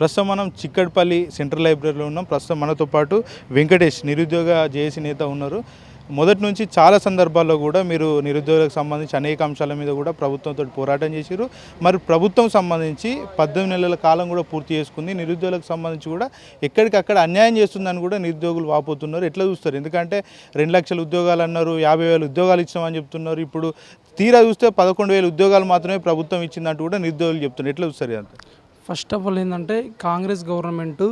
ప్రస్తుతం మనం చిక్కడపల్లి సెంట్రల్ లైబ్రరీలో ఉన్నాం. ప్రస్తుతం మనతో పాటు వెంకటేష్ నిరుద్యోగ జేఏసీ నేత ఉన్నారు. మొదటి నుంచి చాలా సందర్భాల్లో కూడా మీరు నిరుద్యోగులకు సంబంధించి అనేక అంశాల మీద కూడా ప్రభుత్వంతో పోరాటం చేశారు మరి ప్రభుత్వం సంబంధించి పద్దెనిమిది నెలల కాలం కూడా పూర్తి చేసుకుంది. నిరుద్యోగులకు సంబంధించి కూడా ఎక్కడికక్కడ అన్యాయం చేస్తుందని కూడా నిరుద్యోగులు వాపోతున్నారు. ఎట్లా చూస్తారు? ఎందుకంటే రెండు లక్షల ఉద్యోగాలు అన్నారు యాభై వేల ఉద్యోగాలు ఇచ్చామని చెప్తున్నారు. ఇప్పుడు తీరా చూస్తే పదకొండు వేల ఉద్యోగాలు మాత్రమే ప్రభుత్వం ఇచ్చిందంటూ కూడా నిరుద్యోగులు చెప్తున్నారు. ఎట్లా చూస్తారు అంత ఫస్ట్ ఆఫ్ ఆల్ ఏంటంటే కాంగ్రెస్ గవర్నమెంట్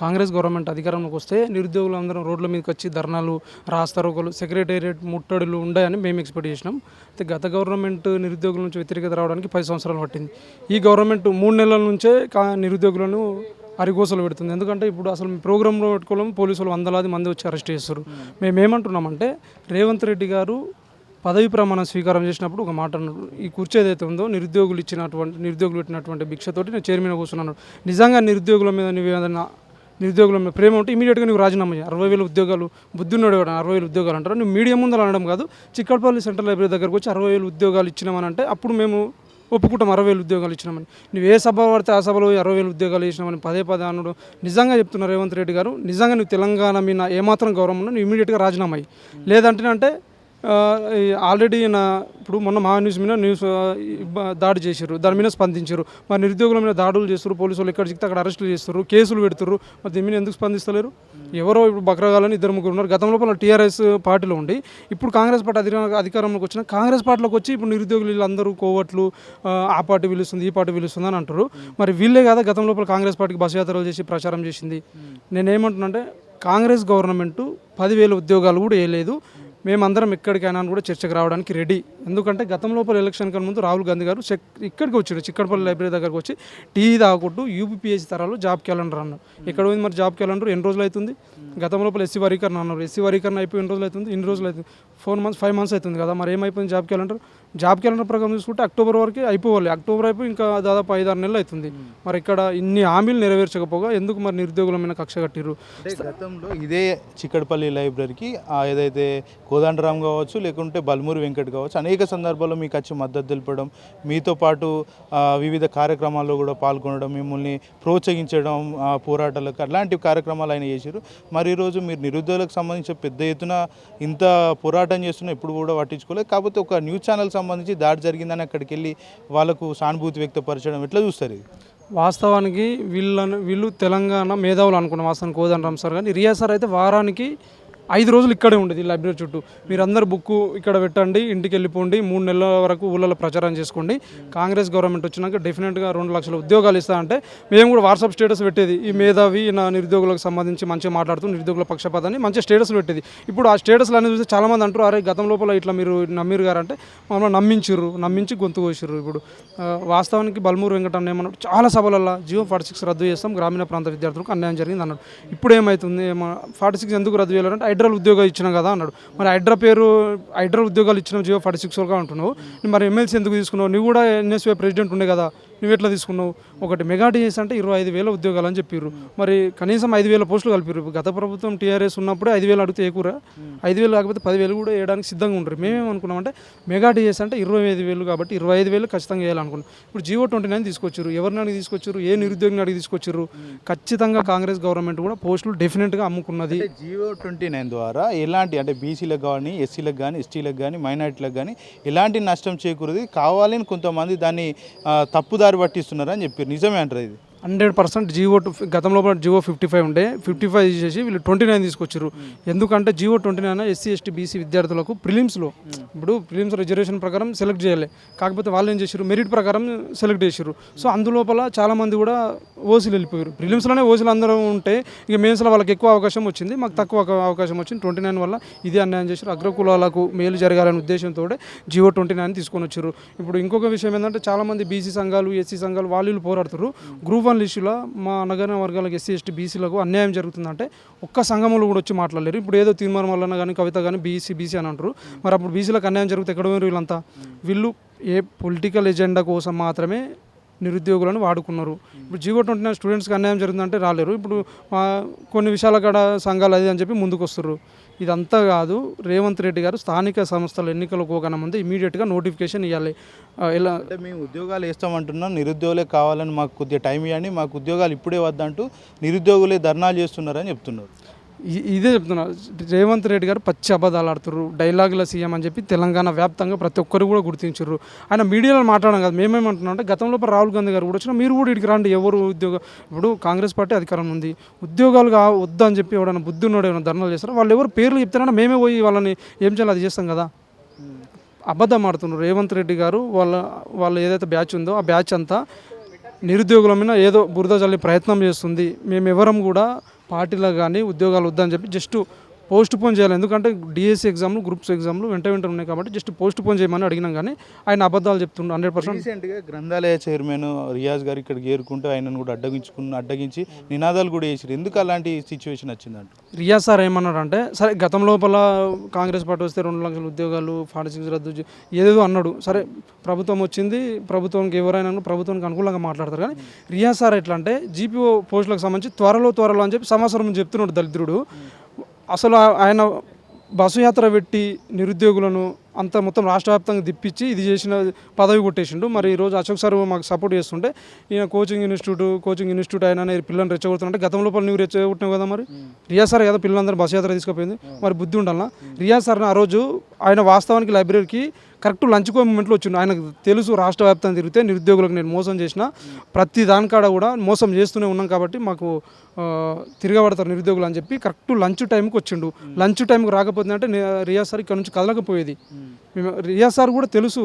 కాంగ్రెస్ గవర్నమెంట్ అధికారంలోకి వస్తే నిరుద్యోగులు అందరం రోడ్ల మీదకి వచ్చి ధర్నాలు రాస్తారోకలు సెక్రటేరియట్ ముట్టడులు ఉన్నాయని మేము ఎక్స్పెక్ట్ చేసినాం. అయితే గత గవర్నమెంట్ నిరుద్యోగుల నుంచి వ్యతిరేకత రావడానికి పది సంవత్సరాలు పట్టింది. ఈ గవర్నమెంట్ మూడు నెలల నుంచే కా నిరుద్యోగులను అరిగోసలు పెడుతుంది. ఎందుకంటే ఇప్పుడు అసలు ప్రోగ్రాంలో పెట్టుకోవడం పోలీసులు వందలాది మంది వచ్చి అరెస్ట్ చేస్తారు. మేము ఏమంటున్నామంటే రేవంత్ రెడ్డి గారు పదవి ప్రమాణం స్వీకారం చేసినప్పుడు ఒక మాట అన్నాడు. ఈ కుర్చీ ఏదైతే ఉందో నిరుద్యోగులు ఇచ్చినటువంటి నిరుద్యోగులు పెట్టినటువంటి భిక్షతోటి నేను చైర్మన్ కూర్చున్నాను నిజంగా నిరుద్యోగుల మీద నువ్వు ఏదైనా నిరుద్యోగుల మీద ప్రేమ ఉంటే ఇమీడియట్గా నువ్వు రాజీనామా చేయాలి అరవై వేల ఉద్యోగాలు బుద్ధున్నాడు కూడా అరవై వేల ఉద్యోగాలు అంటారు? నువ్వు మీడియా ముందర అనడం కాదు చిక్కడపల్లి సెంట్రల్ లైబ్రరీ దగ్గరకు వచ్చి అరవై వేల ఉద్యోగాలు ఇచ్చినామని అంటే అప్పుడు మేము ఒప్పుకుంటాం అరవై వేలు ఉద్యోగాలు ఇచ్చినామని. నువ్వు ఏ సభ పడితే ఆ సభలో అరవై వేలు ఉద్యోగాలు ఇచ్చినామని పదే పదే అన్నాడు. నిజంగా చెప్తున్నా రేవంత్ రెడ్డి గారు నిజంగా నువ్వు తెలంగాణ మీద ఏమాత్రం గౌరవం ఉన్నా నువ్వు ఇమీడియట్గా రాజీనామా అయ్యి. లేదంటే అంటే ఆల్రెడీ నా ఇప్పుడు మొన్న మా న్యూస్ మీద న్యూస్ దాడి చేశారు దాని మీద స్పందించారు మరి నిరుద్యోగుల మీద దాడులు చేస్తారు పోలీసు వాళ్ళు ఎక్కడ చిక్కితే అక్కడ అరెస్టులు చేస్తారు కేసులు పెడుతున్నారు మరి దీని మీద ఎందుకు స్పందిస్తలేరు? ఎవరో ఇప్పుడు బక్రగాలని ఇద్దరు ముగ్గురు ఉన్నారు. గతంలో లోపల టీఆర్ఎస్ పార్టీలో ఉండి ఇప్పుడు కాంగ్రెస్ పార్టీ అధికార అధికారంలోకి వచ్చిన కాంగ్రెస్ పార్టీలోకి వచ్చి ఇప్పుడు నిరుద్యోగులు వీళ్ళందరూ కోవట్లు ఆ, ఆ పార్టీ పిలుస్తుంది ఈ పార్టీ పిలుస్తుంది అని అంటారు మరి వీళ్ళే కదా గతం లోపల కాంగ్రెస్ పార్టీకి బస్ యాత్రలు చేసి ప్రచారం చేసింది? నేనేమంటున్నా అంటే కాంగ్రెస్ గవర్నమెంట్ పదివేల ఉద్యోగాలు కూడా వేయలేదు. మేమందరం ఎక్కడికైనా కూడా చర్చకు రావడానికి రెడీ. ఎందుకంటే గతం లోపల ఎలక్షన్ కన్నా ముందు రాహుల్ గాంధీ గారు చెక్ ఇక్కడికి వచ్చాడు చిక్కడపల్లి లైబ్రరీ దగ్గరకు వచ్చి టీ తాగొట్టు యూపీపీఎస్సీ తరాలు జాబ్ క్యాలెండర్ అన్నారు ఎక్కడ పోయింది మరి జాబ్ క్యాలెండర్? ఎన్ని రోజులు అవుతుంది? గతం లోపల ఎస్సీ వరీకరణ అన్నారు. ఎస్సీ వరీకరణ అయిపోయి ఎన్ని రోజులు అవుతుంది? ఇన్ని రోజులు అవుతుంది. ఫోర్ మంత్స్ ఫైవ్ మంత్స్ అవుతుంది కదా. మరి ఏమైపోయింది జాబ్ క్యాలెండర్ జాబ్ క్యాలెండర్ ప్రకారం చూసుకుంటే అక్టోబర్ వరకు అయిపోవాలి. అక్టోబర్ అయిపోయి ఇంకా దాదాపు ఐదు ఆరు నెలలు అవుతుంది. మరి ఇక్కడ ఇన్ని హామీలు నెరవేర్చకపోగా ఎందుకు మరి నిరుద్యోగుల మీద కక్ష కట్టిర్రు? అంటే గతంలో ఇదే చిక్కడపల్లి లైబ్రరీకి ఆ ఏదైతే కోదండరామ్ కావచ్చు లేకుంటే బల్మూరి వెంకట్ కావచ్చు అనేక సందర్భాల్లో మీకు వచ్చి మద్దతు తెలపడం మీతో పాటు వివిధ కార్యక్రమాల్లో కూడా పాల్గొనడం మిమ్మల్ని ప్రోత్సహించడం పోరాటాలకు అలాంటి కార్యక్రమాలు ఆయన చేశారు మరి ఈరోజు మీరు నిరుద్యోగులకు సంబంధించి పెద్ద ఎత్తున ఇంత పోరాటం చేస్తున్నా ఇప్పుడు కూడా పట్టించుకోలేదు. కాకపోతే ఒక న్యూస్ ఛానల్ సంబంధించి దాడి జరిగిందని అక్కడికి వెళ్ళి వాళ్ళకు సానుభూతి వ్యక్తపరచడం ఎట్లా చూస్తారు ఇది? వాస్తవానికి వీళ్ళను వీళ్ళు తెలంగాణ మేధావులు అనుకున్న వాస్తవానికి కోదండరామ్ సార్ కానీ రియా సార్ అయితే వారానికి ఐదు రోజులు ఇక్కడే ఉండేది ఈ లైబ్రరీ చుట్టూ. మీరందరూ బుక్ ఇక్కడ పెట్టండి ఇంటికి వెళ్ళిపోండి మూడు నెలల వరకు ఊళ్ళలో ప్రచారం చేసుకోండి. కాంగ్రెస్ గవర్నమెంట్ వచ్చినాక డెఫినెట్గా రెండు లక్షల ఉద్యోగాలు ఇస్తా అంటే మేము కూడా వాట్సాప్ స్టేటస్ పెట్టేది. ఈ మేధావి నా నిరుద్యోగులకు సంబంధించి మంచిగా మాట్లాడుతూ నిరుద్యోగుల పక్షపాతాన్ని మంచి స్టేటస్లు పెట్టేది. ఇప్పుడు ఆ స్టేటస్లు అనేది చూస్తే చాలామంది అంటారు అరే గతం లోపల ఇట్లా మీరు నమ్మిరు గారంటే మమ్మల్ని నమ్మించిర్రు నమ్మించి గొంతు కోసిర్రు ఇప్పుడు. వాస్తవానికి బల్మూరు వెంకటన్న ఏమన్నాడు చాలా సభలల్లో జియో ఫార్టీ సిక్స్ రద్దు చేస్తాం గ్రామీణ ప్రాంత విద్యార్థులకు అన్యాయం జరిగింది అన్నాడు. ఇప్పుడు ఏమవుతుంది ఫార్టీ సిక్స్ ఎందుకు రద్దు చేయాలంటే హైడ్రాల్ ఉద్యోగాలు ఇచ్చినాం కదా అన్నాడు. మరి హైడ్రా పేరు హైడ్రా ఉద్యోగాలు ఇచ్చిన జియో ఫార్టీ సిక్స్గా అంటున్నావు మరి ఎమ్మెల్సీ ఎందుకు తీసుకున్నావు? నువ్వు కూడా ఎన్ఎస్వై ప్రెసిడెంట్ ఉండే కదా. నువ్వు ఎట్లా తీసుకున్నావు? ఒకటి మెగా టీఎస్ అంటే ఇరవై ఐదు వేల ఉద్యోగాలు అని చెప్పారు మరి కనీసం ఐదు వేల పోస్టులు కలిపారు గత ప్రభుత్వం టీఆర్ఎస్ ఉన్నప్పుడే ఐదు వేలు అడిగితే ఏకూరా ఐదు వేలు కాకపోతే పదివేలు కూడా వేయడానికి సిద్ధంగా ఉంటారు మేమేమనుకున్నామంటే మెగా టీఎస్ అంటే ఇరవై ఐదు వేలు కాబట్టి ఇరవై ఐదు వేలు ఖచ్చితంగా వేయాలనుకున్నాం. ఇప్పుడు జియో ట్వంటీ నైన్ తీసుకొచ్చారు ఎవరిని అడిగి తీసుకొచ్చారు ఏ నిరుద్యోగిని అడిగి తీసుకొచ్చారు ఖచ్చితంగా కాంగ్రెస్ గవర్నమెంట్ కూడా పోస్టులు డెఫినెట్గా అమ్ముకున్నది. జియో ట్వంటీ నైన్ ద్వారా ఎలాంటి అంటే బీసీలకు కానీ ఎస్సీలకు కానీ ఎస్టీలకు కానీ మైనార్టీలకు కానీ ఎలాంటి నష్టం చేకూరదు. కావాలని కొంతమంది దాన్ని ఆ, తప్పుదారి పట్టిస్తున్నారు పట్టిస్తున్నారని చెప్పారు. నిజమే అంటారు ఇది. హండ్రెడ్ పర్సెంట్ జియో టు గతంలో జియో ఫిఫ్టీ ఫైవ్ ఉండే. ఫిఫ్టీ ఫైవ్ తీసేసి వీళ్ళు ట్వంటీ నైన్ తీసుకొచ్చారు ఎందుకంటే GO twenty nine SC ST BC విద్యార్థులకు ప్రిలిమ్స్లో ఇప్పుడు ప్రిలిమ్స్ రిజర్వేషన్ ప్రకారం సెలెక్ట్ చేయాలి. కాకపోతే వాళ్ళు ఏం చేశారు మెరిట్ ప్రకారం సెలెక్ట్ చేశారు సో అందులోపల చాలామంది కూడా ఓసీలు వెళ్ళిపోయారు. ప్రిలిమ్స్లోనే ఓసీలు అందరూ ఉంటే ఇక మెయిన్స్లో వాళ్ళకి ఎక్కువ అవకాశం వచ్చింది. మాకు తక్కువ అవ- అవకాశం వచ్చింది. ట్వంటీ నైన్ వల్ల ఇది అన్యాయం చేశారు అగ్రకులాలకు మేలు జరగాలనే ఉద్దేశంతో జియో ట్వంటీ నైన్ తీసుకొని వచ్చారు ఇప్పుడు ఇంకొక విషయం ఏంటంటే చాలామంది బీసీ సంఘాలు ఎస్సీ సంఘాలు వీళ్ళు పోరాడుతారు గ్రూప్ వన్ ఇష్యూలో మా నగర వర్గాలకు ఎస్సీ ఎస్టీ బీసీలకు అన్యాయం జరుగుతుందంటే ఒక్క సంఘములు కూడా వచ్చి మాట్లాడలేరు. ఇప్పుడు ఏదో తీర్మానం వలన కానీ కవిత కానీ బీసీ బీసీ అని అంటారు. మరి అప్పుడు బీసీలకు అన్యాయం జరుగుతుంది ఎక్కడ పోయారు వీళ్ళంతా? వీళ్ళు ఏ పొలిటికల్ ఎజెండా కోసం మాత్రమే నిరుద్యోగులను వాడుకున్నారు. ఇప్పుడు జీవో ట్వంటీ నైన్ స్టూడెంట్స్కి అన్యాయం జరుగుతుందంటే రాలేరు. ఇప్పుడు కొన్ని విషయాల కాడ సంఘాలు అది అని చెప్పి ముందుకు వస్తున్నారు ఇదంతా కాదు. రేవంత్ రెడ్డి గారు స్థానిక సంస్థల ఎన్నికలకు పోకన్నా ముందు ఇమీడియట్గా నోటిఫికేషన్ ఇవ్వాలి ఇలా ఎలా అంటే మేము ఉద్యోగాలు వేస్తామంటున్నాం. నిరుద్యోగులే కావాలని మాకు కొద్దిగా టైం ఇవ్వండి మాకు ఉద్యోగాలు ఇప్పుడే వద్దంటూ నిరుద్యోగులే ధర్నాలు చేస్తున్నారని చెప్తున్నారు. ఇదే చెప్తున్నా. రేవంత్ రెడ్డి గారు పచ్చి అబద్ధాలు ఆడుతున్నారు డైలాగుల సీఎం అని చెప్పి తెలంగాణ వ్యాప్తంగా ప్రతి ఒక్కరు కూడా గుర్తించారు ఆయన మీడియాలో మాట్లాడడం కాదు మేమేమంటున్నాం అంటే గతంలో రాహుల్ గాంధీ గారు కూడా వచ్చినా మీరు కూడా ఇక్కడికి రండి ఎవరు ఉద్యోగ ఇప్పుడు కాంగ్రెస్ పార్టీ అధికారం ఉంది. ఉద్యోగాలు కా అని చెప్పి ఎవడైనా బుద్ధి ఉన్నాడు ఏమైనా ధర్నాలు చేస్తారు? వాళ్ళు ఎవరు పేర్లు చెప్తారన్నా మేమే పోయి వాళ్ళని ఏం చేయాలి అది చేస్తాం కదా. అబద్ధం ఆడుతున్నారు. రేవంత్ రెడ్డి గారు వాళ్ళ వాళ్ళ ఏదైతే బ్యాచ్ ఉందో ఆ బ్యాచ్ అంతా నిరుద్యోగుల మీద ఏదో బురద జల్లి ప్రయత్నం చేస్తుంది. మేము ఎవరం కూడా పార్టీలో కానీ ఉద్యోగాలు వద్దని చెప్పి జస్ట్ పోస్ట్ పోన్ చేయాలి. ఎందుకంటే డిఎస్సి ఎగ్జామ్లు గ్రూప్స్ ఎగ్జామ్లు వెంట వెంట ఉన్నాయి కాబట్టి జస్ట్ పోస్ట్ పోన్ చేయమని అడిగినాం కానీ ఆయన అబద్ధాలు చెప్తుండ్రు హండ్రెడ్ పర్సెంట్. రీసెంట్గా గ్రంథాలయ చైర్మన్ రియాజ్ గారు ఇక్కడికి చేరుకుంటూ ఆయనను కూడా అడ్డగించుకున్న అడ్డగించి నినాదాలు కూడా చేసారు ఎందుకు అలాంటి సిచ్యువేషన్ వచ్చిందంట? రియా సార్ ఏమన్నాడు అంటే సరే గతం లోపల కాంగ్రెస్ పార్టీ వస్తే రెండు లక్షల ఉద్యోగాలు ఫార్టీ సిక్స్ రద్దు ఏదేదో అన్నాడు. సరే ప్రభుత్వం వచ్చింది ప్రభుత్వానికి ఎవరైనా ప్రభుత్వానికి అనుకూలంగా మాట్లాడతారు కానీ రియా సార్ ఎట్లా అంటే జీపీఓ పోస్టులకు సంబంధించి త్వరలో త్వరలో అని చెప్పి సంవత్సరం చెప్తున్నాడు దళితుడు. అసలు ఆయన బస్సు యాత్ర పెట్టి నిరుద్యోగులను అంత మొత్తం రాష్ట్ర వ్యాప్తంగా తిప్పించి ఇది చేసిన పదవి కొట్టేసిండు. మరి ఈరోజు అశోక్ సార్ మాకు సపోర్ట్ చేస్తుంటే ఈయన కోచింగ్ ఇన్స్టిట్యూట్ కోచింగ్ ఇన్స్టిట్యూట్ ఆయన పిల్లల్ని రెచ్చగొడుతుంటే గతం లోపల నువ్వు రెచ్చగొట్టినావు కదా మరి? రియా సార్ కదా పిల్లలందరూ బస్సు యాత్ర తీసుకుపోయింది. మరి బుద్ధి ఉండాలా రియా సార్ ఆ రోజు ఆయన వాస్తవానికి లైబ్రరీకి కరెక్ట్ లంచ్ కో మూమెంట్లో వచ్చిండు. ఆయనకు తెలుసు రాష్ట్ర వ్యాప్తంగా తిరిగితే నిరుద్యోగులకు నేను మోసం చేసిన. ప్రతి దానికాడ కూడా మోసం చేస్తూనే ఉన్నాం కాబట్టి మాకు తిరగబడతారు నిరుద్యోగులు అని చెప్పి కరెక్ట్ లంచ్ టైంకి వచ్చిండు. లంచ్ టైంకి రాకపోతే అంటే రియాజ్ సార్ ఇక్కడ నుంచి కదలకపోయేది. మేము రియాజ్ సార్ కూడా తెలుసు.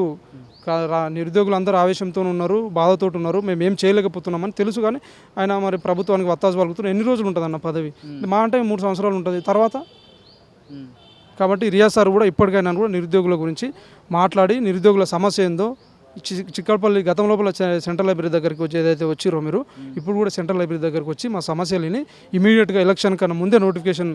నిరుద్యోగులు అందరూ ఆవేశంతో ఉన్నారు బాధతో ఉన్నారు. మేము ఏం చేయలేకపోతున్నామని తెలుసు కానీ ఆయన మరి ప్రభుత్వానికి వత్తాసు పలుకుతున్నారు. ఎన్ని రోజులు ఉంటుంది అన్న పదవి? మా అంటే మూడు సంవత్సరాలు ఉంటుంది. తర్వాత? కాబట్టి రియాజ్ సార్ కూడా ఇప్పటికైనా కూడా నిరుద్యోగుల గురించి మాట్లాడి నిరుద్యోగుల సమస్య ఏందో చి- చిక్కడపల్లి గతం లోపల సెంట్రల్ లైబ్రరీ దగ్గరికి వచ్చి ఏదైతే వచ్చిరో మీరు ఇప్పుడు కూడా సెంట్రల్ లైబ్రరీ దగ్గరికి వచ్చి మా సమస్యలని ఇమీడియట్గా ఎలక్షన్ కన్నా ముందే నోటిఫికేషన్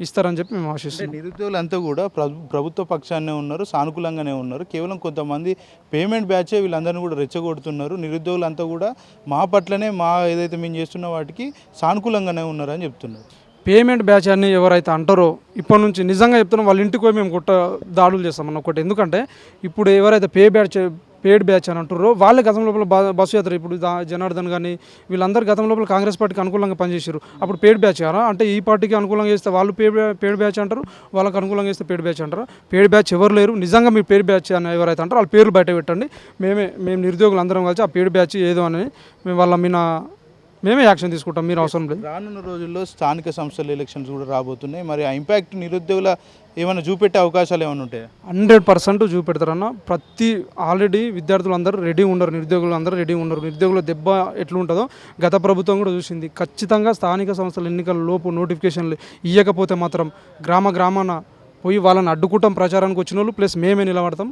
ఇస్తారని చెప్పి మేము ఆశిస్తున్నాం. నిరుద్యోగులు అంతా కూడా ప్రభు ప్రభుత్వ పక్షాన్నే ఉన్నారు సానుకూలంగానే ఉన్నారు. కేవలం కొంతమంది పేమెంట్ బ్యాచే వీళ్ళందరినీ కూడా రెచ్చగొడుతున్నారు. నిరుద్యోగులు అంతా కూడా మా పట్లనే మా ఏదైతే మేము చేస్తున్న వాటికి సానుకూలంగానే ఉన్నారని చెప్తున్నారు. పేమెంట్ బ్యాచ్ అని ఎవరైతే అంటారో ఇప్పటి నుంచి నిజంగా చెప్తున్నాం వాళ్ళ ఇంటికి పోయి మేము కుట్ట దాడులు చేస్తామన్న ఒకటి. ఎందుకంటే ఇప్పుడు ఎవరైతే పే బ్యాచ్ పేడ్ బ్యాచ్ అని అంటారో వాళ్ళే గతం లోపల బస్సు యాత్ర ఇప్పుడు జనార్దన్ కానీ వీళ్ళందరూ గతం లోపల కాంగ్రెస్ పార్టీకి అనుకూలంగా పనిచేశారు అప్పుడు పేడ్ బ్యాచ్ కదా అంటే ఈ పార్టీకి అనుకూలంగా చేస్తే వాళ్ళు పేడ్ పేడ్ బ్యాచ్ అంటారు వాళ్ళకి అనుకూలంగా చేస్తే పేడ్ బ్యాచ్ అంటారు. పేడ్ బ్యాచ్ ఎవరు లేరు. నిజంగా మీరు పేడ్ బ్యాచ్ అని ఎవరైతే అంటారో వాళ్ళ పేర్లు బయట పెట్టండి. మేమే మేము నిరుద్యోగులు అందరం కలిసి ఆ పేడ్ బ్యాచ్ ఏదో అని మేము వాళ్ళ మీద మేమే యాక్షన్ తీసుకుంటాం మీరు అవసరం లేదు. రానున్న రోజుల్లో స్థానిక సంస్థల ఎలక్షన్స్ కూడా రాబోతున్నాయి. మరి ఆ ఇంపాక్ట్ నిరుద్యోగుల ఏమైనా చూపెట్టే అవకాశాలు ఏమైనా ఉంటాయా? హండ్రెడ్ పర్సెంట్ చూపెడతారన్న. ప్రతి ఆల్రెడీ విద్యార్థులు అందరూ రెడీ ఉండరు నిరుద్యోగులు అందరూ రెడీ ఉండరు. నిరుద్యోగుల దెబ్బ ఎట్లుంటుందో గత ప్రభుత్వం కూడా చూసింది. ఖచ్చితంగా స్థానిక సంస్థల ఎన్నికల లోపు నోటిఫికేషన్లు ఇవ్వకపోతే మాత్రం గ్రామ గ్రామాన పోయి వాళ్ళని అడ్డుకుంటాం ప్రచారానికి వచ్చిన వాళ్ళు ప్లస్ మేమే నిలబడతాం.